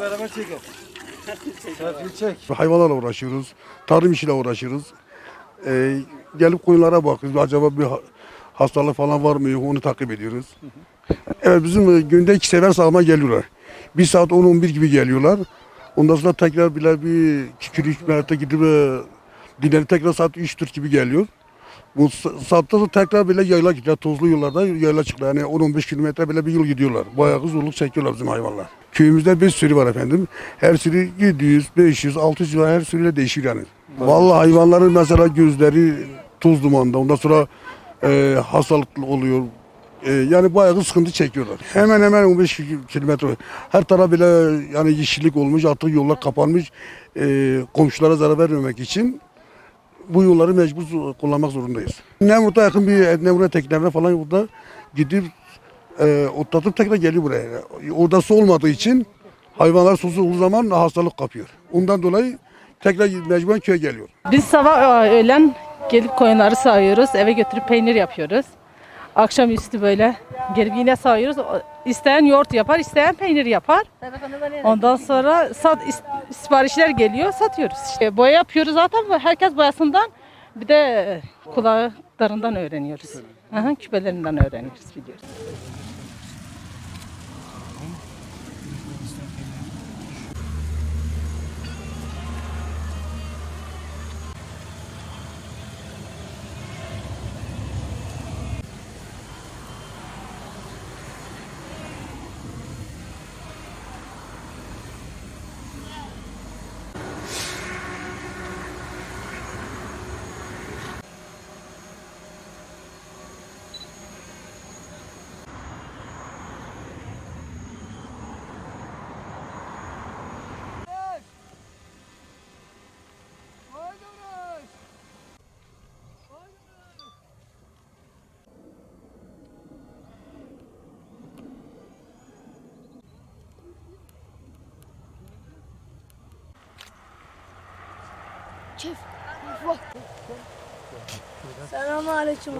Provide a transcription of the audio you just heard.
Beraber çekelim. Selfie çek. Hayvanlarla uğraşıyoruz. Tarım işiyle uğraşıyoruz. Ee, gelip koyunlara bakıyoruz. Acaba bir ha- hastalık falan var mı yok onu takip ediyoruz. Evet bizim e, günde iki sefer sağıma geliyorlar. Bir saat 10-11 gibi geliyorlar. Ondan sonra tekrar bile bir kikiri mertte gidip e, dinlenip tekrar saat 3-4 gibi geliyor. Bu sa- saatte de tekrar bile yayla gidiyor. Tozlu yollarda yayla çıkıyor. Yani 10-15 kilometre bile bir yol gidiyorlar. Bayağı zorluk çekiyorlar bizim hayvanlar. Köyümüzde 5 sürü var efendim. Her sürü 700, 500, 600 var. Her sürüyle değişir yani. Vallahi hayvanların mesela gözleri toz dumanda. Ondan sonra e, hastalıklı oluyor. E, yani bayağı sıkıntı çekiyorlar. Hemen hemen 15 kilometre. Her taraf bile yani yeşillik olmuş. Artık yollar kapanmış. E, komşulara zarar vermemek için bu yolları mecbur kullanmak zorundayız. Nemrut'a yakın bir Nemrut teknelerine falan burada gidip e, otlatıp tekrar geliyor buraya. Orada su olmadığı için hayvanlar susuz olduğu zaman hastalık kapıyor. Ondan dolayı tekrar mecburen köye geliyor. Biz sabah e, öğlen gelip koyunları sağıyoruz. Eve götürüp peynir yapıyoruz. Akşamüstü böyle gelip yine sağıyoruz. O- İsteyen yoğurt yapar, isteyen peynir yapar. Ondan sonra sat, is- siparişler geliyor, satıyoruz. İşte boya yapıyoruz zaten. Herkes boyasından bir de e, kulaklarından öğreniyoruz. Aha, küpelerinden öğreniyoruz, biliyoruz. Çef. Selam aleyküm.